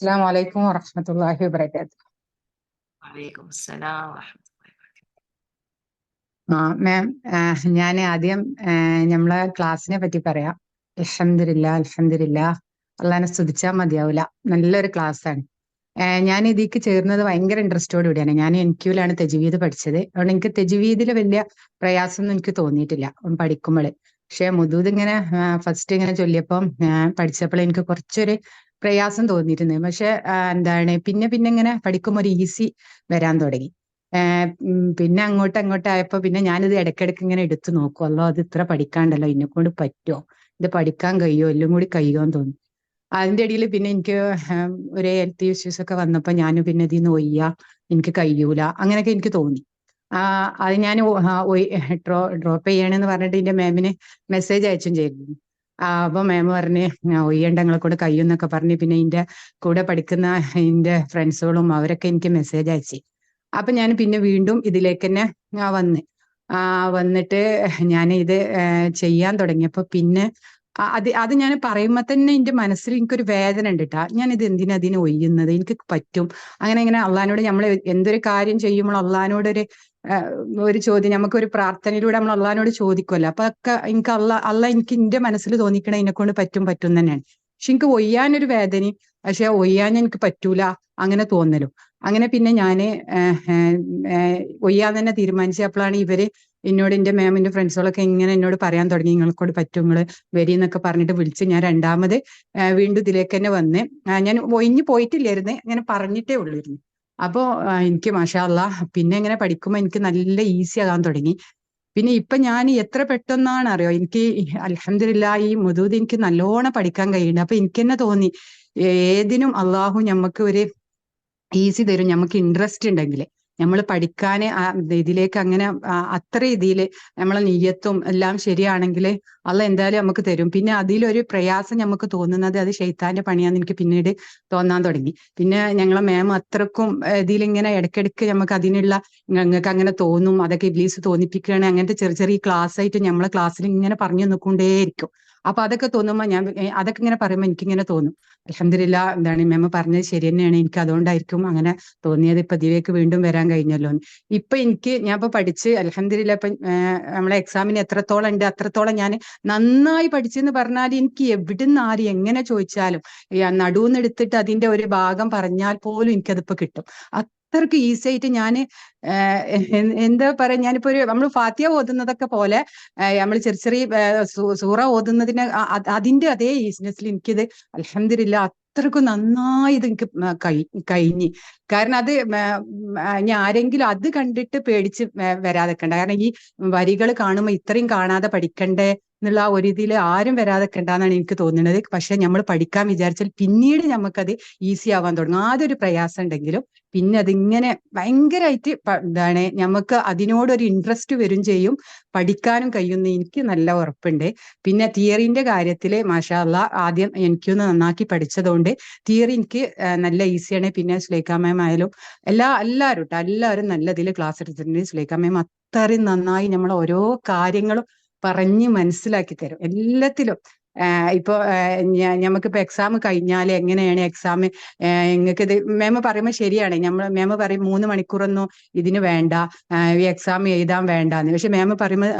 അസ്സാം വലൈക്കും വറഹമത്തല്ലാഹി വബർക്കാത്തു ആ മാം ഞാൻ ആദ്യം നമ്മളെ ക്ലാസ്സിനെ പറ്റി പറയാം. അലഹമില്ല അലഹമില്ല അള്ളഹാനെ സ്തുതിച്ചാൽ മതിയാവില്ല നല്ലൊരു ക്ലാസ് ആണ് ഞാൻ ഇതിക്ക് ചേർന്നത് ഭയങ്കര ഇൻട്രസ്റ്റോട് കൂടിയാണ്. ഞാൻ എൻ ആണ് തെജുവീദ് പഠിച്ചത്. അതുകൊണ്ട് എനിക്ക് തെജുവീദിൽ വലിയ പ്രയാസം ഒന്നും എനിക്ക് തോന്നിയിട്ടില്ല. പഠിക്കുമ്പോൾ പക്ഷെ മുദൂദ് ഇങ്ങനെ ഫസ്റ്റ് ഇങ്ങനെ ചൊല്ലിയപ്പം പഠിച്ചപ്പോൾ എനിക്ക് കുറച്ചൊരു പ്രയാസം തോന്നിയിരുന്നു. പക്ഷെ എന്താണ് പിന്നെ പിന്നെ ഇങ്ങനെ പഠിക്കുമ്പോൾ ഒരു ഈസി വരാൻ തുടങ്ങി. പിന്നെ അങ്ങോട്ട് അങ്ങോട്ട് ആയപ്പോ പിന്നെ ഞാനിത് ഇടയ്ക്കിടയ്ക്ക് ഇങ്ങനെ എടുത്തു നോക്കും. അല്ലോ അത് ഇത്ര പഠിക്കാണ്ടല്ലോ എന്നെ കൊണ്ട് പറ്റുമോ ഇത് പഠിക്കാൻ കഴിയുമോ എല്ലാം കൂടി കഴിയുമോ എന്ന് തോന്നി. അതിന്റെ ഇടയിൽ പിന്നെ എനിക്ക് ഒരേ ഹെൽത്ത് ഇഷ്യൂസ് ഒക്കെ വന്നപ്പോൾ ഞാൻ പിന്നെ ഇതിൽ നിന്ന് ഒയ്യ. എനിക്ക് കഴിയൂല. അങ്ങനെയൊക്കെ എനിക്ക് തോന്നി. അത് ഞാൻ ഡ്രോ ഡ്രോപ്പ് ചെയ്യണമെന്ന് പറഞ്ഞിട്ട് എന്റെ മാമിന് മെസ്സേജ് അയച്ചും ചെയ്തിരുന്നു. അപ്പൊ മാം പറഞ്ഞ് "ഞാൻ ഒയ്യണ്ട നിങ്ങളെ കൂടെ കഴിയുന്നൊക്കെ പറഞ്ഞ് പിന്നെ എന്റെ കൂടെ പഠിക്കുന്ന എന്റെ ഫ്രണ്ട്സുകളും അവരൊക്കെ എനിക്ക് മെസ്സേജ് അയച്ചു. അപ്പൊ ഞാൻ പിന്നെ വീണ്ടും ഇതിലേക്ക് തന്നെ വന്ന്. വന്നിട്ട് ഞാൻ ഇത് ചെയ്യാൻ തുടങ്ങിയപ്പോ പിന്നെ അത് അത് ഞാൻ പറയുമ്പോ തന്നെ എന്റെ മനസ്സിൽ എനിക്കൊരു വേദന ഉണ്ട് കേട്ടാ ഞാൻ ഇത് എന്തിനാ അതിനെ ഒയ്യുന്നത് എനിക്ക് പറ്റും. അങ്ങനെ ഇങ്ങനെ അള്ളഹാനോട് നമ്മൾ എന്തൊരു കാര്യം ചെയ്യുമ്പോൾ അള്ളഹാനോട് ഒരു ഒരു ചോദ്യം. നമുക്കൊരു പ്രാർത്ഥനയിലൂടെ നമ്മൾ അള്ളഹാനോട് ചോദിക്കുമല്ലോ അപ്പൊ അതൊക്കെ എനിക്ക് അള്ള അള്ള എനിക്ക് എന്റെ മനസ്സിൽ തോന്നിക്കണ എന്നെ കൊണ്ട് പറ്റും പറ്റും തന്നെയാണ്. പക്ഷെ എനിക്ക് ഒയ്യാനൊരു വേദനയും പക്ഷെ ഒയ്യാൻ എനിക്ക് പറ്റൂല അങ്ങനെ തോന്നലും. അങ്ങനെ പിന്നെ ഏഹ് ഒയ്യാൻ തന്നെ തീരുമാനിച്ചപ്പോഴാണ് ഇവർ എന്നോട് എന്റെ മാമിന്റെ ഫ്രണ്ട്സുകളൊക്കെ ഇങ്ങനെ എന്നോട് പറയാൻ തുടങ്ങി. നിങ്ങൾക്കോട് പറ്റും നിങ്ങൾ വരി എന്നൊക്കെ പറഞ്ഞിട്ട് വിളിച്ച് ഞാൻ രണ്ടാമത് വീണ്ടും ഇതിലേക്ക് തന്നെ വന്ന് ഞാൻ ഒഴിഞ്ഞു പോയിട്ടില്ലായിരുന്നു. അങ്ങനെ പറഞ്ഞിട്ടേ ഉള്ളായിരുന്നു. അപ്പോ എനിക്ക് മാഷാ അല്ലാ പിന്നെ ഇങ്ങനെ പഠിക്കുമ്പോൾ എനിക്ക് നല്ല ഈസി ആകാൻ തുടങ്ങി. പിന്നെ ഇപ്പൊ ഞാൻ എത്ര പെട്ടെന്നാണ് അറിയോ എനിക്ക് അലഹമില്ല ഈ മുതൂദ് എനിക്ക് നല്ലോണം പഠിക്കാൻ കഴിയുന്നുണ്ട്. അപ്പൊ എനിക്ക് തന്നെ തോന്നി ഏതിനും അള്ളാഹു ഞമ്മക്ക് ഒരു ഈസി തരും നമുക്ക് ഇൻട്രസ്റ്റ് ഉണ്ടെങ്കിൽ നമ്മൾ പഠിക്കാൻ ഇതിലേക്ക് അങ്ങനെ അത്ര ഇതിൽ നമ്മളെ നീയത്തും എല്ലാം ശരിയാണെങ്കിൽ അള്ള എന്തായാലും നമുക്ക് തരും. പിന്നെ അതിലൊരു പ്രയാസം നമുക്ക് തോന്നുന്നത് അത് ഷെയ്ത്താന്റെ പണിയാന്ന് എനിക്ക് പിന്നീട് തോന്നാൻ തുടങ്ങി. പിന്നെ ഞങ്ങളെ മാം അത്രക്കും ഇതിലിങ്ങനെ ഇടയ്ക്കിടയ്ക്ക് നമുക്ക് അതിനുള്ള ഞങ്ങൾക്ക് അങ്ങനെ തോന്നും. അതൊക്കെ ഇബ്ലീസ് തോന്നിപ്പിക്കുകയാണ് അങ്ങനത്തെ ചെറിയ ചെറിയ ക്ലാസ് ആയിട്ട് നമ്മളെ ക്ലാസ്സിൽ ഇങ്ങനെ പറഞ്ഞു നിൽക്കൊണ്ടേയിരിക്കും അപ്പൊ അതൊക്കെ തോന്നുമ്പോ ഞാൻ അതൊക്കെ ഇങ്ങനെ പറയുമ്പോൾ എനിക്കിങ്ങനെ തോന്നും. അലഹമില്ല എന്താണ് മേമ പറഞ്ഞത് ശരി തന്നെയാണ്. എനിക്ക് അതുകൊണ്ടായിരിക്കും അങ്ങനെ തോന്നിയത്. ഇപ്പൊ ഇതിലേക്ക് വീണ്ടും വരാൻ കഴിഞ്ഞല്ലോ. ഇപ്പൊ എനിക്ക് ഞാൻ ഇപ്പൊ പഠിച്ച് അലഹമില്ല ഇപ്പൊ നമ്മളെ എക്സാമിന് എത്രത്തോളം ഉണ്ട് അത്രത്തോളം ഞാൻ നന്നായി പഠിച്ചെന്ന് പറഞ്ഞാൽ എനിക്ക് എവിടുന്ന് ആര് എങ്ങനെ ചോദിച്ചാലും നടുവെന്ന് എടുത്തിട്ട് അതിന്റെ ഒരു ഭാഗം പറഞ്ഞാൽ പോലും എനിക്കതിപ്പോ കിട്ടും. അത്രയ്ക്ക് ഈസി ആയിട്ട് ഞാൻ എന്താ പറയാ ഞാനിപ്പോ ഒരു നമ്മൾ ഫാത്തിയ ഓതുന്നതൊക്കെ പോലെ നമ്മൾ ചെറിയ ചെറിയ സൂറ ഓതുന്നതിന് അതിന്റെ അതേ ഈസിനെസ്സിൽ എനിക്കിത് അലഹമില്ല അത്രക്കും നന്നായി ഇത് എനിക്ക് കഴിഞ്ഞ്. കാരണം അത് ഇനി ആരെങ്കിലും അത് കണ്ടിട്ട് പേടിച്ച് വ- വരാതെ കണ്ട കാരണം ഈ വരികൾ കാണുമ്പോൾ ഇത്രയും കാണാതെ പഠിക്കണ്ടേ എന്നുള്ള ആ ഒരു ഇതിൽ ആരും വരാതെ ഉണ്ടാന്നാണ് എനിക്ക് തോന്നുന്നത്. പക്ഷെ നമ്മൾ പഠിക്കാൻ വിചാരിച്ചാൽ പിന്നീട് നമുക്കത് ഈസി ആവാൻ തുടങ്ങും. ആദ്യം ഒരു പ്രയാസം ഉണ്ടെങ്കിലും പിന്നെ അതിങ്ങനെ ഭയങ്കരമായിട്ട് എന്താണ് നമുക്ക് അതിനോടൊരു ഇൻട്രസ്റ്റ് വരും ചെയ്യും. പഠിക്കാനും കഴിയുന്ന എനിക്ക് നല്ല ഉറപ്പുണ്ട്. പിന്നെ തിയറിന്റെ കാര്യത്തിൽ മാഷാല്ല ആദ്യം എനിക്കൊന്ന് നന്നാക്കി പഠിച്ചതുകൊണ്ട് തിയറി എനിക്ക് നല്ല ഈസിയാണ്. പിന്നെ സുലൈഖ മാം ആയാലും എല്ലാ എല്ലാവരും എല്ലാവരും നല്ല ഇതിൽ ക്ലാസ് എടുത്തിട്ടുണ്ട്. സുലൈഖ മാം അത്രയും നന്നായി നമ്മൾ ഓരോ കാര്യങ്ങളും പറഞ്ഞ് മനസ്സിലാക്കി തരും. എല്ലാത്തിലും. ഇപ്പോ നമുക്കിപ്പോ എക്സാം കഴിഞ്ഞാൽ എങ്ങനെയാണ് എക്സാം നിങ്ങൾക്ക് ഇത് മേമ പറയുമ്പോൾ ശരിയാണ്. നമ്മൾ മേമ പറയും മൂന്ന് മണിക്കൂറൊന്നും ഇതിന് വേണ്ട. ഈ എക്സാം എഴുതാൻ വേണ്ടാന്ന്. പക്ഷെ മേമ പറയുമ്പോൾ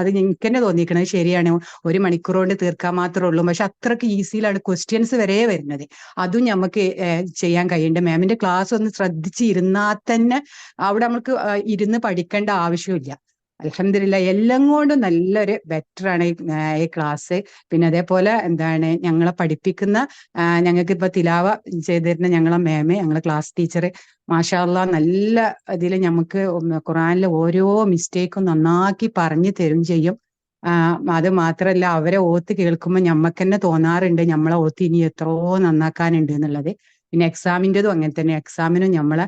അത് എനിക്ക് തന്നെ തോന്നിക്കണത് ശരിയാണ്. ഒരു മണിക്കൂർ കൊണ്ട് തീർക്കാൻ മാത്രമേ ഉള്ളൂ. പക്ഷെ അത്രയ്ക്ക് ഈസിയിലാണ് ക്വസ്റ്റ്യൻസ് വരെ വരുന്നത്. അതും നമുക്ക് ചെയ്യാൻ കഴിയുന്നുണ്ട് മാമിന്റെ ക്ലാസ് ഒന്ന് ശ്രദ്ധിച്ചിരുന്നാൽ തന്നെ അവിടെ നമുക്ക് ഇരുന്ന് പഠിക്കേണ്ട ആവശ്യമില്ല. അലഹമില്ല എല്ലാം കൊണ്ടും നല്ലൊരു ബെറ്റർ ആണ് ഈ ക്ലാസ് പിന്നെ അതേപോലെ എന്താണ് ഞങ്ങളെ പഠിപ്പിക്കുന്ന ഞങ്ങൾക്ക് ഇപ്പൊ തിലാവ ചെയ്തിരുന്ന ഞങ്ങളെ മേമ ഞങ്ങളെ ക്ലാസ് ടീച്ചർ മാഷാ അല്ലാ നല്ല ഇതിൽ നമുക്ക് ഖുറാനിലെ ഓരോ മിസ്റ്റേക്കും നന്നാക്കി പറഞ്ഞു തരും ചെയ്യും. അത് മാത്രല്ല അവരെ ഓത്ത് കേൾക്കുമ്പോൾ ഞമ്മക്ക് തന്നെ തോന്നാറുണ്ട് നമ്മളെ ഓത്ത് ഇനി എത്രയോ നന്നാക്കാനുണ്ട് എന്നുള്ളത്. പിന്നെ എക്സാമിന്റെതും അങ്ങനെ തന്നെ. എക്സാമിനും നമ്മളെ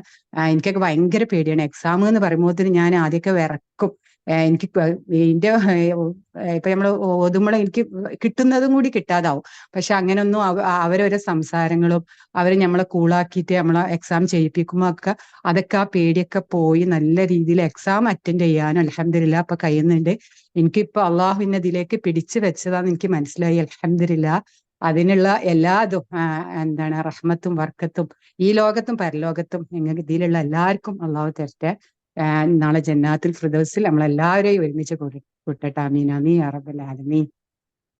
എനിക്കൊക്കെ ഭയങ്കര പേടിയാണ്. എക്സാം എന്ന് പറയുമ്പോൾ ഞാൻ ആദ്യമൊക്കെ വിറക്കും. എനിക്ക് എന്റെ ഇപ്പൊ നമ്മൾ ഓതുമ്പോൾ എനിക്ക് കിട്ടുന്നതും കൂടി കിട്ടാതാവും. പക്ഷെ അങ്ങനൊന്നും അവരൊരു സംസാരങ്ങളും അവർ നമ്മളെ കൂളാക്കിയിട്ട് നമ്മളെ എക്സാം ചെയ്യിപ്പിക്കുമ്പോൾ ഒക്കെ അതൊക്കെ ആ പേടിയൊക്കെ പോയി നല്ല രീതിയിൽ എക്സാം അറ്റൻഡ് ചെയ്യാനും അലഹമില്ല ഇപ്പൊ കഴിയുന്നുണ്ട്. എനിക്കിപ്പോ അള്ളാഹുവിനെ ഇതിലേക്ക് പിടിച്ചു വെച്ചതാന്ന് എനിക്ക് മനസ്സിലായി. അലഹമില്ല അതിനുള്ള എല്ലാതും ആ, എന്താണ് റഹ്മത്തും വർക്കത്തും ഈ ലോകത്തും പരലോകത്തും നിങ്ങൾക്ക് ഇതിലുള്ള എല്ലാവർക്കും അള്ളാഹു തരട്ടെ. നാളെ ജന്നാത്തിൽ ഫിർദൗസിൽ നമ്മളെല്ലാവരെയും ഒരുമിച്ച് കൂടി കൂട്ടട്ടെ. അമീൻ അമീ അറബൽ ആലമീൻ.